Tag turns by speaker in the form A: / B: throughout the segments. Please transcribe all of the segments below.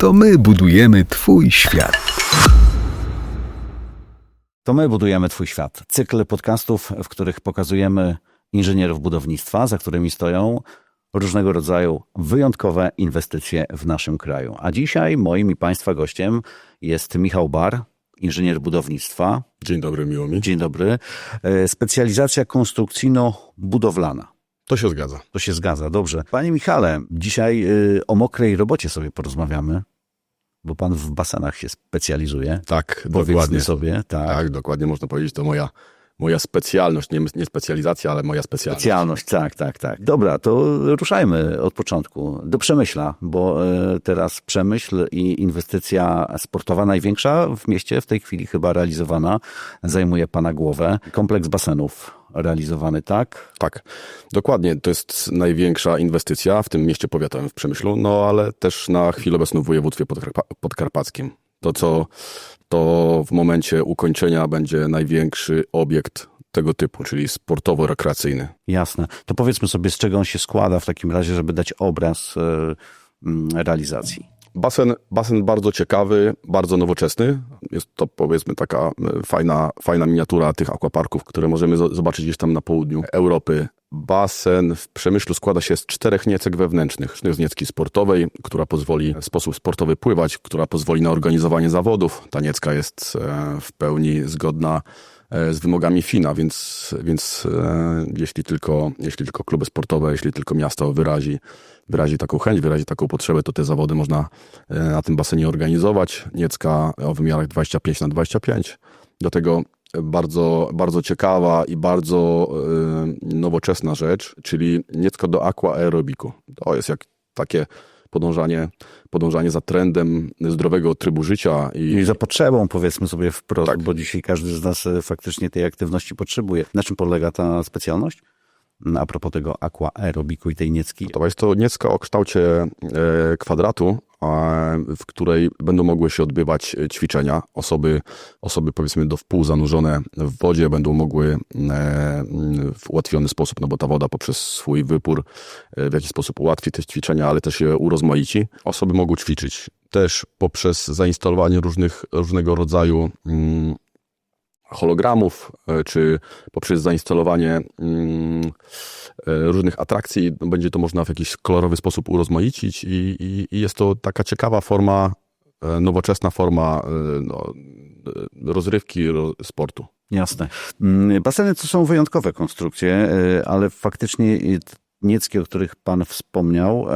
A: To my budujemy Twój świat.
B: To my budujemy Twój świat. Cykl podcastów, w których pokazujemy inżynierów budownictwa, za którymi stoją różnego rodzaju wyjątkowe inwestycje w naszym kraju. A dzisiaj moim i Państwa gościem jest Michał Bar, inżynier budownictwa.
C: Dzień dobry, miło mi.
B: Dzień dobry. E, Specjalizacja konstrukcyjno-budowlana.
C: To się zgadza.
B: To się zgadza, dobrze. Panie Michale, dzisiaj y, o mokrej robocie sobie porozmawiamy, bo Pan w basenach się specjalizuje.
C: Tak,
B: Powiedzmy
C: dokładnie.
B: sobie, tak.
C: Tak, dokładnie można powiedzieć, to moja, moja specjalność, nie, nie specjalizacja, ale moja specjalność.
B: Specjalność, tak, tak, tak. Dobra, to ruszajmy od początku. Do Przemyśla, bo e, teraz Przemyśl i inwestycja sportowa największa w mieście, w tej chwili chyba realizowana, zajmuje Pana głowę. Kompleks basenów realizowany, tak?
C: Tak, dokładnie. To jest największa inwestycja w tym mieście powiatowym w Przemyślu, no ale też na chwilę obecną w województwie podkarpa podkarpackim. To, co to w momencie ukończenia będzie największy obiekt tego typu, czyli sportowo-rekreacyjny.
B: Jasne. To powiedzmy sobie, z czego on się składa w takim razie, żeby dać obraz e, mm, realizacji.
C: Basen, basen bardzo ciekawy, bardzo nowoczesny. Jest to powiedzmy taka e, fajna, fajna miniatura tych aquaparków, które możemy zo- zobaczyć gdzieś tam na południu Europy. Basen w Przemyślu składa się z czterech niecek wewnętrznych. Z niecki sportowej, która pozwoli w sposób sportowy pływać, która pozwoli na organizowanie zawodów. Ta niecka jest e, w pełni zgodna e, z wymogami FINA, więc, więc jeśli, tylko, jeśli tylko kluby sportowe, jeśli tylko miasto wyrazi, wyrazi taką chęć, wyrazi taką potrzebę, to te zawody można e, na tym basenie organizować. Niecka o wymiarach 25 na 25. Do tego bardzo, bardzo ciekawa i bardzo e, nowoczesna rzecz, czyli niecko do aqua aerobiku. To jest jak takie podążanie, podążanie za trendem zdrowego trybu życia i
B: I za potrzebą, powiedzmy sobie wprost,
C: Tak.
B: bo dzisiaj każdy z nas e, faktycznie tej aktywności potrzebuje. Na czym polega ta specjalność? A propos tego aqua aerobiku i tej niecki.
C: To jest to niecka o kształcie e, kwadratu, w której będą mogły się odbywać e, ćwiczenia. Osoby, osoby powiedzmy do wpół zanurzone w wodzie będą mogły e, w ułatwiony sposób, no bo ta woda poprzez swój wypór w jakiś sposób ułatwi te ćwiczenia, ale też je urozmaici. Osoby mogą ćwiczyć też poprzez zainstalowanie różnych, różnego rodzaju mm, hologramów, e, czy poprzez zainstalowanie mm, e, różnych atrakcji, będzie to można w jakiś kolorowy sposób urozmaicić i, i, i jest to taka ciekawa forma, e, nowoczesna forma no, rozrywki, ro, sportu.
B: Jasne. Mm, Baseny to są wyjątkowe konstrukcje, ale faktycznie nieckie, o których Pan wspomniał,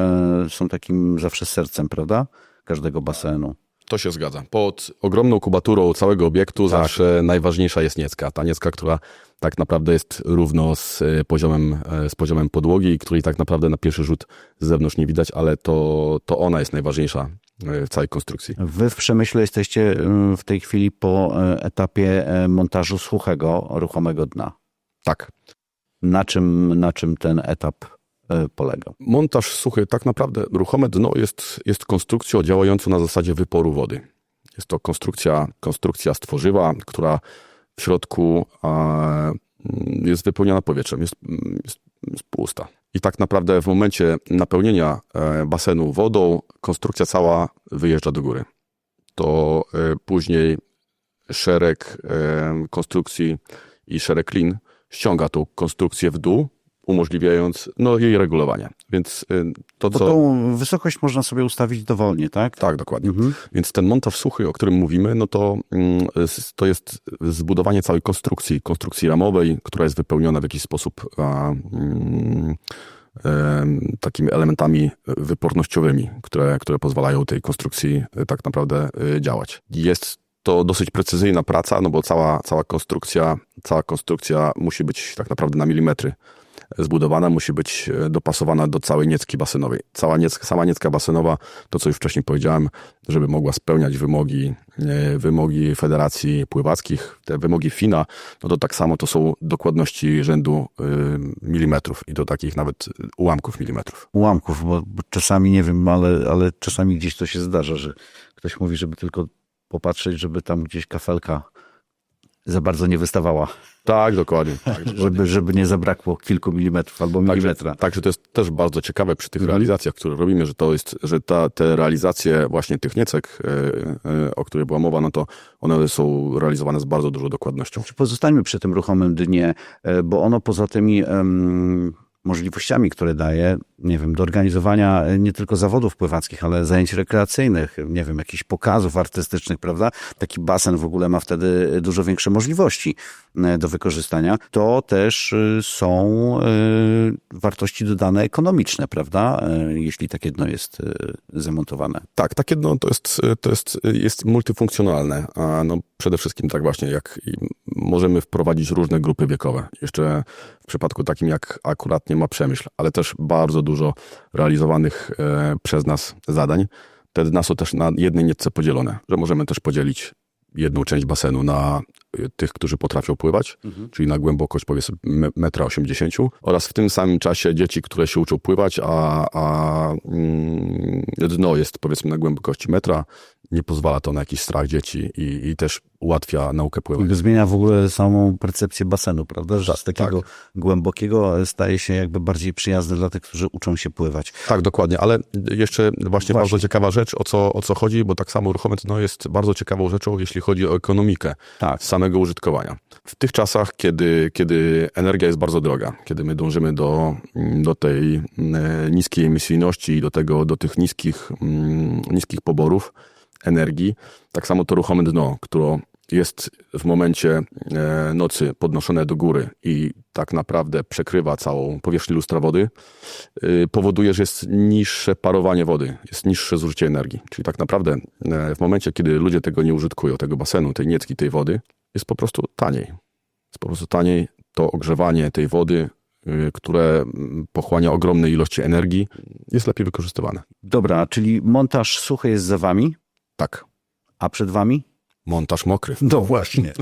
B: są takim zawsze sercem, prawda? Każdego basenu.
C: To się zgadza. Pod ogromną kubaturą całego obiektu zawsze najważniejsza jest niecka. Ta niecka, która tak naprawdę jest równo z e, poziomem, e, z poziomem podłogi, której tak naprawdę na pierwszy rzut z zewnątrz nie widać, ale to, to ona jest najważniejsza e, w całej konstrukcji.
B: Wy w Przemyśle jesteście w tej chwili po etapie montażu suchego, ruchomego dna.
C: Tak.
B: Na czym, na czym ten etap e, polegał?
C: Montaż suchy, tak naprawdę ruchome dno jest, jest konstrukcją działającą na zasadzie wyporu wody. Jest to konstrukcja, konstrukcja z tworzywa, która w środku e, jest wypełniona powietrzem, jest, jest, jest pusta. I tak naprawdę w momencie napełnienia e, basenu wodą, konstrukcja cała wyjeżdża do góry. To e, później szereg konstrukcji i szereg lin ściąga tą konstrukcję w dół, umożliwiając no, jej regulowanie. Więc y, to,
B: Bo
C: co...
B: tą wysokość można sobie ustawić dowolnie, tak?
C: Tak, dokładnie.
B: Mhm.
C: Więc ten montaż suchy, o którym mówimy, no to, mm, to jest zbudowanie całej konstrukcji, konstrukcji ramowej, która jest wypełniona w jakiś sposób a, mm, takimi elementami wypornościowymi, które, które pozwalają tej konstrukcji y, tak naprawdę y, działać. Jest to dosyć precyzyjna praca, no bo cała, cała konstrukcja, cała konstrukcja musi być tak naprawdę na milimetry zbudowana, musi być e, dopasowana do całej niecki basenowej. Cała niecka, sama niecka basenowa, to co już wcześniej powiedziałem, żeby mogła spełniać wymogi, e, wymogi federacji pływackich, te wymogi FINA, no to tak samo to są dokładności rzędu y, milimetrów i do takich nawet ułamków milimetrów.
B: Ułamków, bo, bo czasami nie wiem, ale, ale czasami gdzieś to się zdarza, że ktoś mówi, żeby tylko popatrzeć, żeby tam gdzieś kafelka za bardzo nie wystawała,
C: Tak, dokładnie. Tak, dokładnie.
B: żeby, żeby nie zabrakło kilku milimetrów albo
C: Także,
B: milimetra.
C: także to jest też bardzo ciekawe przy tych
B: Mhm.
C: realizacjach, które robimy, że to jest, że ta, te realizacje właśnie tych niecek, e, e, o których była mowa, no to one są realizowane z bardzo dużą dokładnością.
B: Pozostańmy przy tym ruchomym dnie, e, bo ono poza tymi możliwościami, które daje, nie wiem, do organizowania e, nie tylko zawodów pływackich, ale zajęć rekreacyjnych, nie wiem, jakichś pokazów artystycznych, prawda? Taki basen w ogóle ma wtedy dużo większe możliwości e, do wykorzystania. To też e, są e, wartości dodane ekonomiczne, prawda? E, Jeśli takie dno jest e, zamontowane.
C: Tak, takie no, to, jest, to jest, jest multifunkcjonalne. A no, przede wszystkim tak właśnie, jak możemy wprowadzić różne grupy wiekowe. Jeszcze w przypadku takim jak akurat nie ma przemyśl, ale też bardzo dużo realizowanych e, przez nas zadań. Te dna są też na jednej nietce podzielone, że możemy też podzielić jedną część basenu na y, tych, którzy potrafią pływać, czyli na głębokość powiedzmy me- metra 80 oraz w tym samym czasie dzieci, które się uczą pływać, a, a mm, dno jest powiedzmy na głębokości metra, nie pozwala to na jakiś strach dzieci i, i też ułatwia naukę pływania.
B: Zmienia w ogóle samą percepcję basenu, prawda? Że
C: Tak,
B: z takiego głębokiego staje się jakby bardziej przyjazny dla tych, którzy uczą się pływać.
C: Tak, dokładnie, ale jeszcze właśnie,
B: Właśnie.
C: bardzo ciekawa rzecz, o co, o co chodzi, bo tak samo ruchome dno jest bardzo ciekawą rzeczą, jeśli chodzi o ekonomikę
B: Tak.
C: samego użytkowania. W tych czasach, kiedy, kiedy energia jest bardzo droga, kiedy my dążymy do, do tej mm, niskiej emisyjności i do, tego, do tych niskich, mm, niskich poborów energii, tak samo to ruchome dno, które jest w momencie e, nocy podnoszone do góry i tak naprawdę przekrywa całą powierzchnię lustra wody, y, powoduje, że jest niższe parowanie wody, jest niższe zużycie energii. Czyli tak naprawdę e, w momencie, kiedy ludzie tego nie użytkują, tego basenu, tej niecki, tej wody, jest po prostu taniej. Jest po prostu taniej to ogrzewanie tej wody, y, które mm, pochłania ogromne ilości energii, jest lepiej wykorzystywane.
B: Dobra, czyli montaż suchy jest za wami,
C: Tak.
B: a przed wami?
C: Montaż mokry.
B: No właśnie.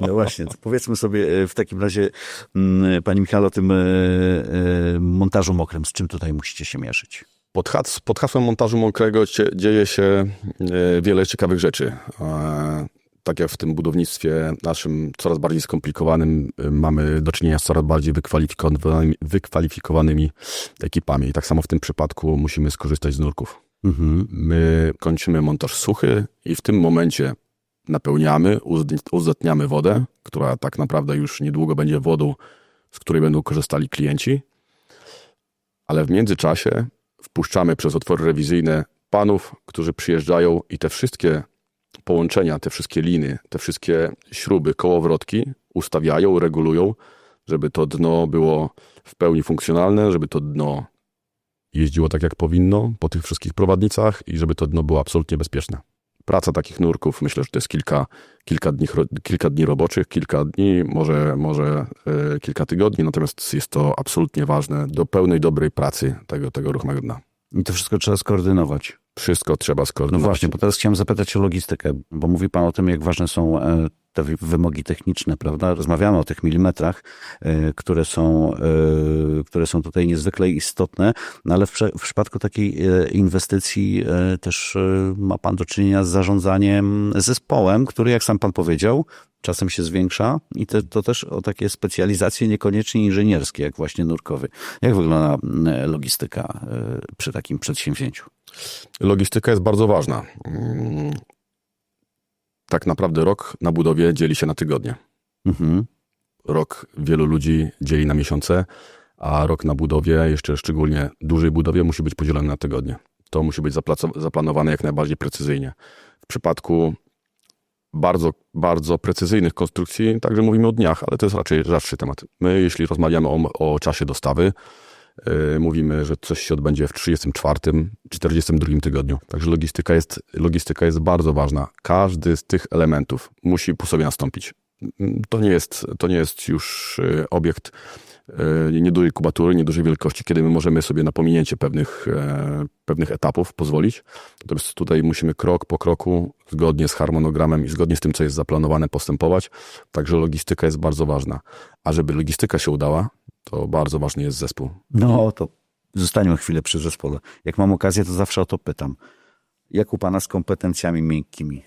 B: No właśnie. To powiedzmy sobie e, w takim razie, mm, Pani Michał, o tym e, e, montażu mokrym. Z czym tutaj musicie się mierzyć?
C: Pod, has, pod hasłem montażu mokrego dzieje się wiele ciekawych rzeczy. Tak jak w tym budownictwie naszym coraz bardziej skomplikowanym mamy do czynienia z coraz bardziej wykwalifikowanymi, wykwalifikowanymi ekipami. I tak samo w tym przypadku musimy skorzystać z nurków.
B: Mhm.
C: My kończymy montaż suchy i w tym momencie napełniamy, uzd- uzdatniamy wodę, która tak naprawdę już niedługo będzie wodą, z której będą korzystali klienci. Ale w międzyczasie wpuszczamy przez otwory rewizyjne panów, którzy przyjeżdżają i te wszystkie połączenia, te wszystkie liny, te wszystkie śruby, kołowrotki ustawiają, regulują, żeby to dno było w pełni funkcjonalne, żeby to dno jeździło tak, jak powinno po tych wszystkich prowadnicach i żeby to dno było absolutnie bezpieczne. Praca takich nurków, myślę, że to jest kilka, kilka, dni, kilka dni roboczych, kilka dni, może, może e, kilka tygodni, natomiast jest to absolutnie ważne do pełnej, dobrej pracy tego, tego ruchomego dna.
B: I to wszystko trzeba skoordynować.
C: Wszystko trzeba
B: No
C: skoordynować.
B: właśnie, bo teraz chciałem zapytać o logistykę, bo mówi Pan o tym, jak ważne są e, te wy- wymogi techniczne, prawda? Rozmawiamy o tych milimetrach, e, które są, e, które są tutaj niezwykle istotne, no ale w, w przypadku takiej e, inwestycji też ma Pan do czynienia z zarządzaniem zespołem, który, jak sam Pan powiedział, czasem się zwiększa i te, to też o takie specjalizacje niekoniecznie inżynierskie, jak właśnie nurkowy. Jak wygląda logistyka przy takim przedsięwzięciu?
C: Logistyka jest bardzo ważna. Tak naprawdę rok na budowie dzieli się na tygodnie.
B: Mhm.
C: Rok wielu ludzi dzieli na miesiące, a rok na budowie, jeszcze szczególnie dużej budowie, musi być podzielony na tygodnie. To musi być zaplanowane jak najbardziej precyzyjnie. W przypadku bardzo, bardzo precyzyjnych konstrukcji, także mówimy o dniach, ale to jest raczej rzadszy temat. My, jeśli rozmawiamy o, o czasie dostawy, mówimy, że coś się odbędzie w 34, 42 tygodniu. Także logistyka jest, logistyka jest bardzo ważna. Każdy z tych elementów musi po sobie nastąpić. To nie jest, to nie jest już y, obiekt y, niedużej kubatury, niedużej wielkości, kiedy my możemy sobie na pominięcie pewnych, e, pewnych etapów pozwolić. Natomiast tutaj musimy krok po kroku, zgodnie z harmonogramem i zgodnie z tym, co jest zaplanowane, postępować. Także logistyka jest bardzo ważna. A żeby logistyka się udała, to bardzo ważny jest zespół.
B: No to zostańmy chwilę przy zespole. Jak mam okazję, to zawsze o to pytam. Jak u pana z kompetencjami miękkimi?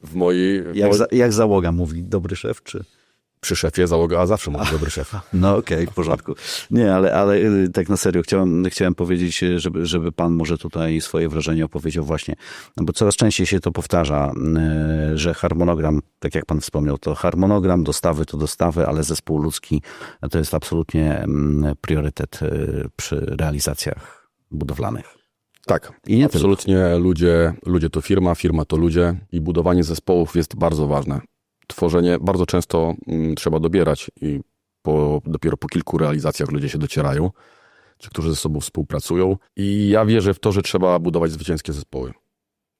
C: W mojej... w
B: Jak, za, jak załoga mówi, dobry szef, czy...
C: przy szefie załoga zawsze mówi dobry szef.
B: No okej, w porządku. Nie, ale, ale y, tak na serio chciałem, chciałem powiedzieć, y, żeby, żeby pan może tutaj swoje wrażenie opowiedział właśnie, no bo coraz częściej się to powtarza, y, że harmonogram, tak jak pan wspomniał, to harmonogram, dostawy to dostawy, ale zespół ludzki to jest absolutnie mm, priorytet przy realizacjach budowlanych.
C: Tak,
B: I nie tylko.
C: absolutnie ludzie, ludzie to firma, firma to ludzie i budowanie zespołów jest bardzo ważne. Tworzenie bardzo często mm, trzeba dobierać i po, dopiero po kilku realizacjach ludzie się docierają, ci, którzy ze sobą współpracują. I ja wierzę w to, że trzeba budować zwycięskie zespoły.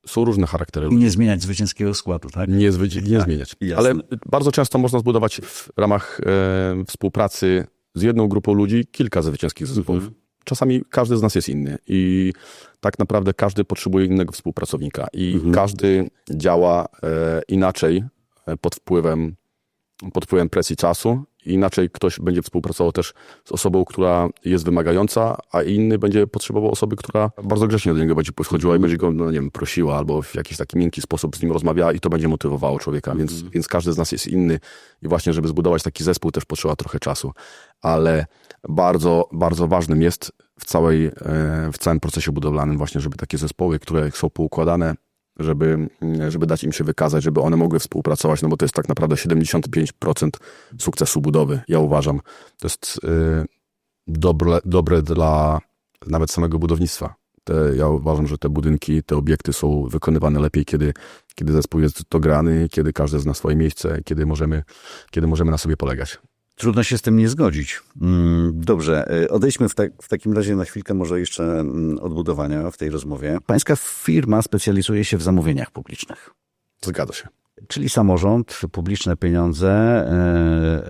C: Są różne charaktery
B: I nie zmieniać zwycięskiego składu, tak?
C: Nie, zwyci- nie zmieniać.
B: jasne.
C: Ale bardzo często można zbudować w ramach e, współpracy z jedną grupą ludzi kilka zwycięskich zespołów. Czasami każdy z nas jest inny i tak naprawdę każdy potrzebuje innego współpracownika i każdy działa e, inaczej pod wpływem, pod wpływem presji czasu. Inaczej ktoś będzie współpracował też z osobą, która jest wymagająca, a inny będzie potrzebował osoby, która bardzo grzecznie do niego będzie podchodziła i będzie go, no nie wiem, prosiła albo w jakiś taki miękki sposób z nim rozmawiała i to będzie motywowało człowieka. Więc, więc każdy z nas jest inny i właśnie, żeby zbudować taki zespół też potrzeba trochę czasu. Ale bardzo, bardzo ważnym jest w, całej, e, w całym procesie budowlanym właśnie, żeby takie zespoły, które są poukładane, żeby, żeby dać im się wykazać, żeby one mogły współpracować, no bo to jest tak naprawdę 75% sukcesu budowy, ja uważam. To jest y, dobre, dobre dla nawet samego budownictwa. Te, ja uważam, że te budynki, te obiekty są wykonywane lepiej, kiedy, kiedy zespół jest dograny, kiedy każdy zna swoje miejsce, kiedy możemy, kiedy możemy na sobie polegać.
B: Trudno się z tym nie zgodzić. Mm, Dobrze, y, odejdźmy w, tak, w takim razie na chwilkę może jeszcze mm, od budowania w tej rozmowie. Pańska firma specjalizuje się w zamówieniach publicznych.
C: Zgadza się.
B: Czyli samorząd, publiczne pieniądze,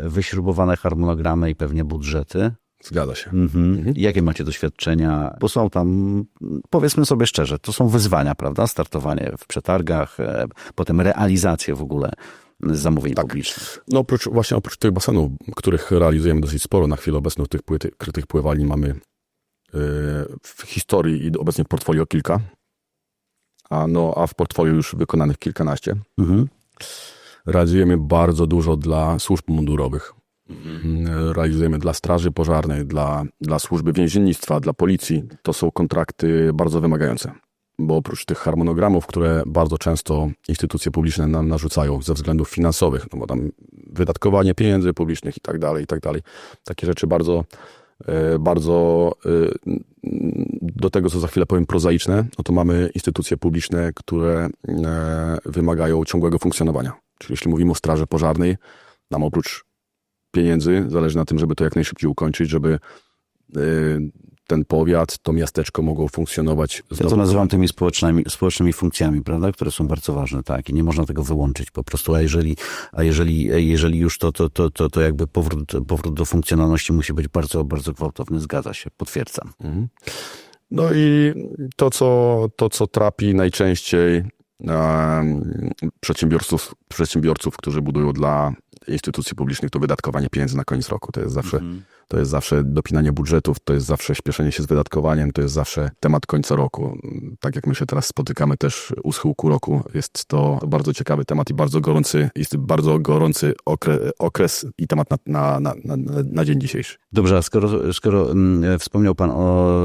B: y, wyśrubowane harmonogramy i pewnie budżety.
C: Zgadza się.
B: Mhm. Jakie macie doświadczenia? Bo są tam, powiedzmy sobie szczerze, to są wyzwania, prawda? Startowanie w przetargach, e, potem realizacje w ogóle zamówień publicznych.
C: No oprócz, właśnie oprócz tych basenów, których realizujemy dosyć sporo na chwilę obecną, tych, płyty, tych pływalni mamy yy, w historii i obecnie w portfolio kilka, a, no, a w portfolio już wykonanych kilkanaście.
B: Mhm.
C: Realizujemy bardzo dużo dla służb mundurowych. Mm, Realizujemy dla Straży Pożarnej, dla, dla służby więziennictwa, dla policji. To są kontrakty bardzo wymagające, bo oprócz tych harmonogramów, które bardzo często instytucje publiczne nam narzucają ze względów finansowych, no bo tam wydatkowanie pieniędzy publicznych i tak dalej, i tak dalej. Takie rzeczy bardzo, e, bardzo e, do tego, co za chwilę powiem, prozaiczne, no to mamy instytucje publiczne, które e, wymagają ciągłego funkcjonowania. Czyli jeśli mówimy o Straży Pożarnej, nam oprócz pieniędzy zależy na tym, żeby to jak najszybciej ukończyć, żeby ten powiat, to miasteczko mogło funkcjonować
B: Ja to
C: znowu.
B: nazywam tymi społecznymi, społecznymi funkcjami, prawda, które są bardzo ważne, tak, i nie można tego wyłączyć po prostu, a jeżeli, a jeżeli, jeżeli już to, to, to, to, to jakby powrót, powrót do funkcjonalności musi być bardzo, bardzo gwałtowny, zgadza się, potwierdzam.
C: Mhm. No i to, co, to, co trapi najczęściej przedsiębiorców, przedsiębiorców, którzy budują dla instytucji publicznych, to wydatkowanie pieniędzy na koniec roku. To jest zawsze, to jest zawsze dopinanie budżetów, to jest zawsze śpieszenie się z wydatkowaniem, to jest zawsze temat końca roku. Tak jak my się teraz spotykamy też u schyłku roku, jest to bardzo ciekawy temat i bardzo gorący, jest bardzo gorący okres, okres i temat na, na, na, na, na dzień dzisiejszy.
B: Dobrze, a skoro, skoro mm, wspomniał Pan o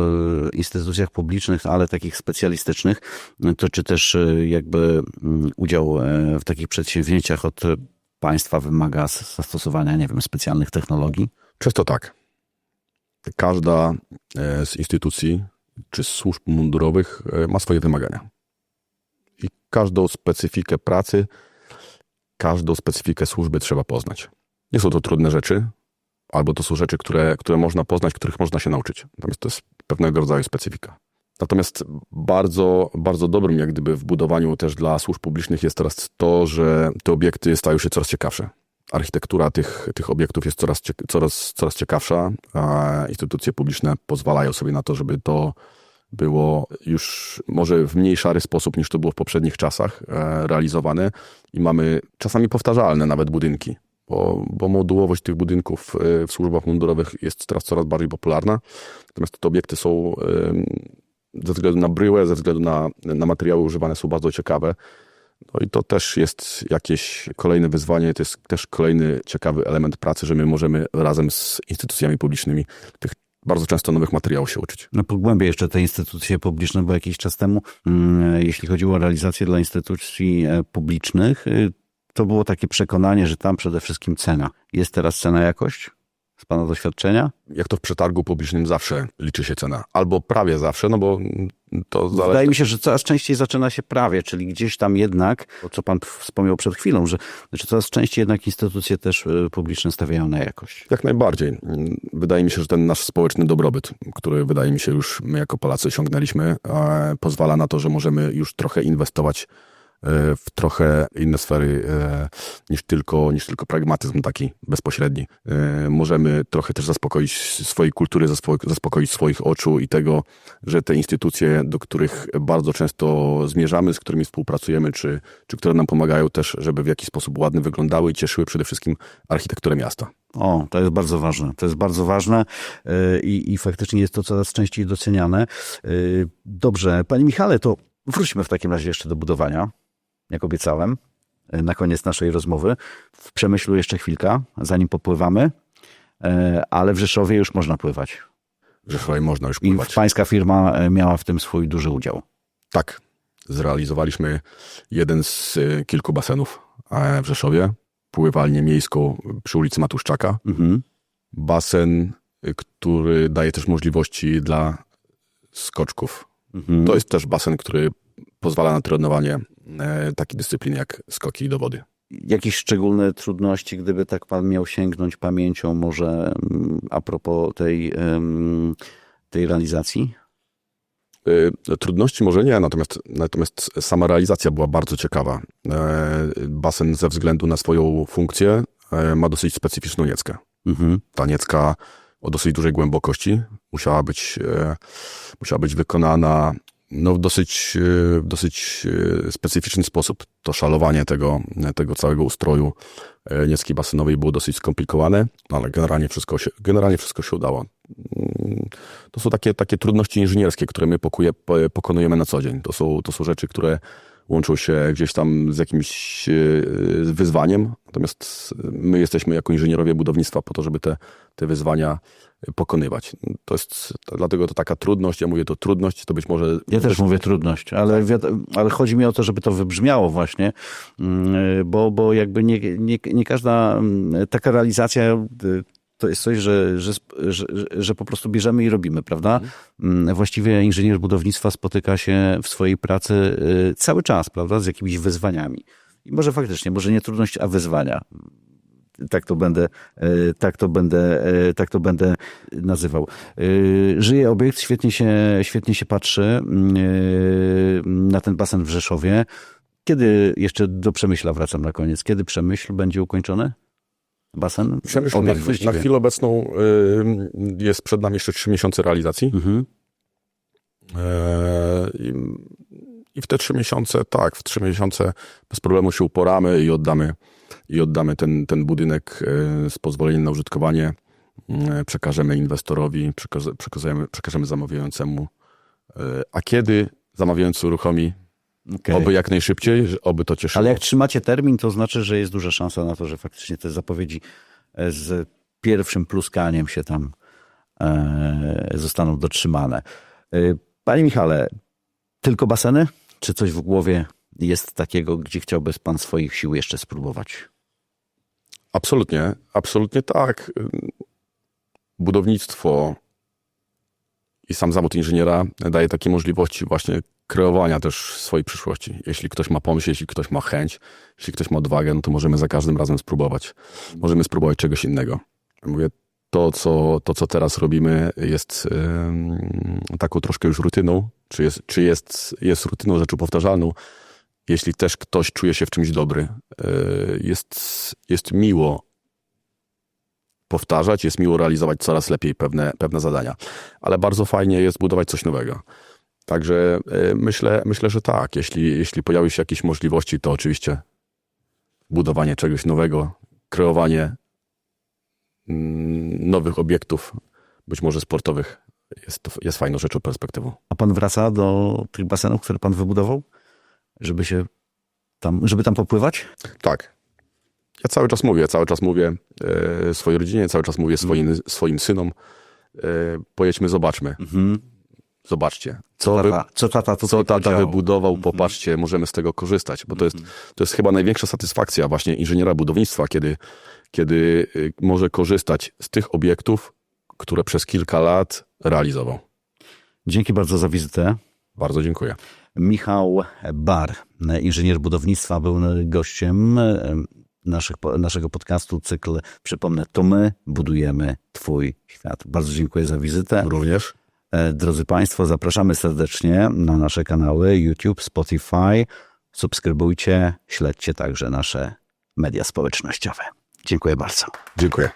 B: instytucjach publicznych, ale takich specjalistycznych, to czy też y, jakby mm, udział e, w takich przedsięwzięciach od państwa wymaga zastosowania, nie wiem, specjalnych technologii?
C: Często tak. Każda e, z instytucji czy służb mundurowych e, ma swoje wymagania. I każdą specyfikę pracy, każdą specyfikę służby trzeba poznać. Nie są to trudne rzeczy, albo to są rzeczy, które, które można poznać, których można się nauczyć. Natomiast to jest pewnego rodzaju specyfika. Natomiast bardzo, bardzo dobrym jak gdyby w budowaniu też dla służb publicznych jest teraz to, że te obiekty stają się coraz ciekawsze architektura tych, tych obiektów jest coraz, coraz, coraz ciekawsza, instytucje publiczne pozwalają sobie na to, żeby to było już może w mniej szary sposób niż to było w poprzednich czasach e, realizowane. I mamy czasami powtarzalne nawet budynki, bo, bo modułowość tych budynków e, w służbach mundurowych jest teraz coraz bardziej popularna, natomiast te obiekty są ze względu na bryłę, ze względu na, na materiały używane są bardzo ciekawe No i to też jest jakieś kolejne wyzwanie, to jest też kolejny ciekawy element pracy, że my możemy razem z instytucjami publicznymi tych bardzo często nowych materiałów się uczyć.
B: No pogłębię jeszcze te instytucje publiczne, bo jakiś czas temu, mm, jeśli chodziło o realizację dla instytucji e, publicznych, y, to było takie przekonanie, że tam przede wszystkim cena. Jest teraz cena jakość z Pana doświadczenia?
C: Jak to w przetargu publicznym zawsze liczy się cena, albo prawie zawsze, no bo to zależy.
B: Wydaje mi się, że coraz częściej zaczyna się prawie, czyli gdzieś tam jednak, o co Pan wspomniał przed chwilą, że znaczy coraz częściej jednak instytucje też y, publiczne stawiają na jakość.
C: Jak najbardziej. Wydaje mi się, że ten nasz społeczny dobrobyt, który wydaje mi się już my jako Polacy osiągnęliśmy, e, pozwala na to, że możemy już trochę inwestować w trochę inne sfery e, niż tylko, niż tylko pragmatyzm taki bezpośredni. E, Możemy trochę też zaspokoić swojej kultury, zaspo- zaspokoić swoich oczu i tego, że te instytucje, do których bardzo często zmierzamy, z którymi współpracujemy, czy, czy które nam pomagają też, żeby w jakiś sposób ładnie wyglądały i cieszyły przede wszystkim architekturę miasta.
B: O, to jest bardzo ważne. To jest bardzo ważne i, i faktycznie jest to coraz częściej doceniane. Dobrze, Panie Michale, to wróćmy w takim razie jeszcze do budowania, jak obiecałem, y, na koniec naszej rozmowy. W Przemyślu jeszcze chwilka, zanim popływamy, y, ale w Rzeszowie już można pływać.
C: W Rzeszowie można już
B: I
C: pływać.
B: pańska firma y, miała w tym swój duży udział.
C: Tak, zrealizowaliśmy jeden z kilku basenów e, w Rzeszowie. Pływalnię miejską przy ulicy Matuszczaka.
B: Mhm.
C: Basen, który daje też możliwości dla skoczków.
B: Mhm.
C: To jest też basen, który pozwala na trenowanie e, takiej dyscypliny jak skoki do wody.
B: Jakieś szczególne trudności, gdyby tak pan miał sięgnąć pamięcią może mm, a propos tej, tej realizacji?
C: Y, Trudności może nie, natomiast, natomiast sama realizacja była bardzo ciekawa. E, Basen ze względu na swoją funkcję e, ma dosyć specyficzną nieckę.
B: Mhm.
C: ta niecka o dosyć dużej głębokości musiała być, e, musiała być wykonana no, w dosyć, e, dosyć e, specyficzny sposób. To szalowanie tego, tego całego ustroju e, niecki basenowej było dosyć skomplikowane, ale generalnie wszystko się, generalnie wszystko się udało. Mm, To są takie, takie trudności inżynierskie, które my pokuje, po- pokonujemy na co dzień. To są, to są rzeczy, które łączą się gdzieś tam z jakimś e, wyzwaniem, natomiast my jesteśmy jako inżynierowie budownictwa po to, żeby te, te wyzwania pokonywać. To jest, dlatego to taka trudność, ja mówię to trudność, to być może...
B: Ja też mówię trudność, ale, wiad- ale chodzi mi o to, żeby to wybrzmiało właśnie, mm, bo, bo jakby nie, nie, nie każda mm, taka realizacja to jest coś, że, że, że, że po prostu bierzemy i robimy, prawda? Mm, Właściwie inżynier budownictwa spotyka się w swojej pracy y, cały czas, prawda, z jakimiś wyzwaniami. I może faktycznie, może nie trudność, a wyzwania. Tak to będę, e, tak to będę, e, tak to będę nazywał. Żyje obiekt, świetnie się, świetnie się patrzy na ten basen w Rzeszowie. Kiedy, jeszcze do Przemyśla wracam na koniec, kiedy Przemyśl będzie ukończony? Basen?
C: Przemyśl na, na chwilę obecną y, jest przed nami jeszcze trzy miesiące realizacji.
B: Mhm.
C: E, I, I w te trzy miesiące, tak, w trzy miesiące bez problemu się uporamy i oddamy, i oddamy ten, ten budynek e, z pozwoleniem na użytkowanie. E, Przekażemy inwestorowi, przekaże- przekazujemy, przekażemy zamawiającemu. A kiedy zamawiający uruchomi,
B: Okej.
C: oby jak najszybciej, oby to cieszyło.
B: Ale jak trzymacie termin, to znaczy, że jest duża szansa na to, że faktycznie te zapowiedzi e, z pierwszym pluskaniem się tam e, zostaną dotrzymane. E, Panie Michale, tylko baseny? Czy coś w głowie jest takiego, gdzie chciałby pan swoich sił jeszcze spróbować?
C: Absolutnie, absolutnie tak. Budownictwo i sam zawód inżyniera daje takie możliwości właśnie kreowania też swojej przyszłości. Jeśli ktoś ma pomysł, jeśli ktoś ma chęć, jeśli ktoś ma odwagę, no to możemy za każdym razem spróbować. Możemy spróbować czegoś innego. Mówię, to co, to, co teraz robimy jest ym, taką troszkę już rutyną, czy jest, czy jest, jest rutyną, rzeczą powtarzalną. Jeśli też ktoś czuje się w czymś dobry, yy, jest, jest miło powtarzać, jest miło realizować coraz lepiej pewne, pewne zadania. Ale bardzo fajnie jest budować coś nowego. Także y, myślę, myślę, że tak. Jeśli, jeśli pojawią się jakieś możliwości, to oczywiście budowanie czegoś nowego, kreowanie mm, nowych obiektów, być może sportowych, jest, to, jest fajną rzeczą perspektywą.
B: A pan wraca do tych basenów, które pan wybudował? Żeby się Tam, żeby tam popływać?
C: Tak. Ja cały czas mówię, cały czas mówię e, swojej rodzinie, cały czas mówię swoim, swoim synom. E, pojedźmy, zobaczmy. Zobaczcie.
B: Co,
C: wy-
B: tata, co tata tutaj
C: co tata wybudował, popatrzcie, możemy z tego korzystać, bo to jest, to jest chyba największa satysfakcja właśnie inżyniera budownictwa, kiedy, kiedy y, może korzystać z tych obiektów, które przez kilka lat realizował.
B: Dzięki bardzo za wizytę.
C: Bardzo dziękuję.
B: Michał Bar, inżynier budownictwa, był gościem e, naszych, naszego podcastu, cykl, przypomnę, to my budujemy Twój świat. Bardzo dziękuję za wizytę.
C: Również.
B: E, Drodzy Państwo, zapraszamy serdecznie na nasze kanały YouTube, Spotify. Subskrybujcie, śledźcie także nasze media społecznościowe. Dziękuję bardzo.
C: Dziękuję.